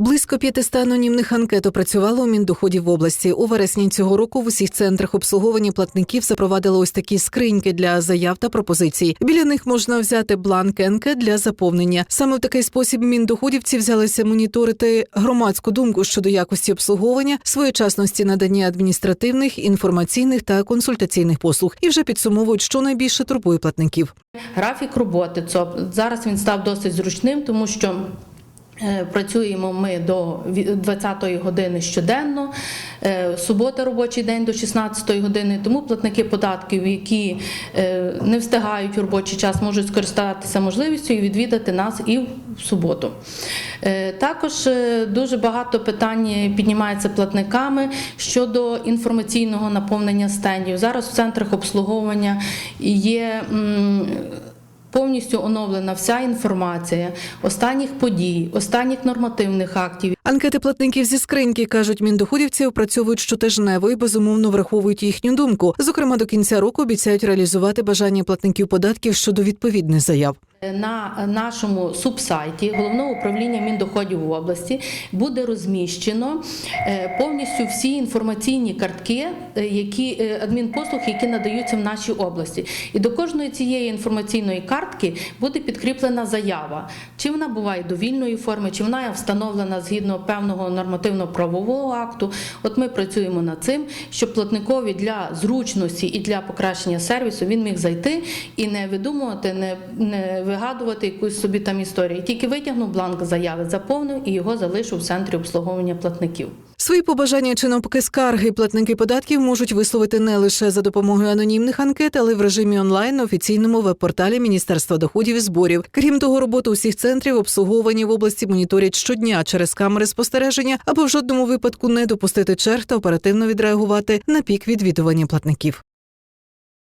Близько 500 анонімних анкет опрацювало у Міндоходів в області. У вересні цього року в усіх центрах обслуговування платників запровадили ось такі скриньки для заяв та пропозицій. Біля них можна взяти бланк анкет для заповнення. Саме в такий спосіб міндоходівці взялися моніторити громадську думку щодо якості обслуговування, своєчасності надання адміністративних, інформаційних та консультаційних послуг і вже підсумовують, що найбільше турбує платників. Графік роботи ЦОП зараз він став досить зручним, тому що. Е, Працюємо ми до 20-ї години щоденно, е, субота робочий день до 16-ї години. Тому платники податків, які е, не встигають у робочий час, можуть скористатися можливістю і відвідати нас і в суботу. Також дуже багато питань піднімається платниками щодо інформаційного наповнення стендів. Зараз в центрах обслуговування є. Повністю оновлена вся інформація останніх подій, останніх нормативних актів. Анкети платників зі скриньки кажуть, міндоходівці опрацьовують щотижнево і безумовно враховують їхню думку. Зокрема, до кінця року обіцяють реалізувати бажання платників податків щодо відповідних заяв. На нашому субсайті головного управління міндоходів в області буде розміщено е, повністю всі інформаційні картки, е, які е, адмінпослуг, які надаються в нашій області. І до кожної цієї інформаційної картки буде підкріплена заява, чи вона буває довільної форми, чи вона встановлена згідно певного нормативно-правового акту. От ми працюємо над цим, щоб платникові для зручності і для покращення сервісу він міг зайти і не видумувати, не, не вигадувати якусь собі там історію. Тільки витягнув бланк заяви, заповнив і його залишив в центрі обслуговування платників. Свої побажання чи навпаки скарги платники податків можуть висловити не лише за допомогою анонімних анкет, але й в режимі онлайн на офіційному веб-порталі Міністерства доходів і зборів. Крім того, роботу усіх центрів обслуговування в області моніторять щодня через камери спостереження, аби в жодному випадку не допустити черг та оперативно відреагувати на пік відвідування платників.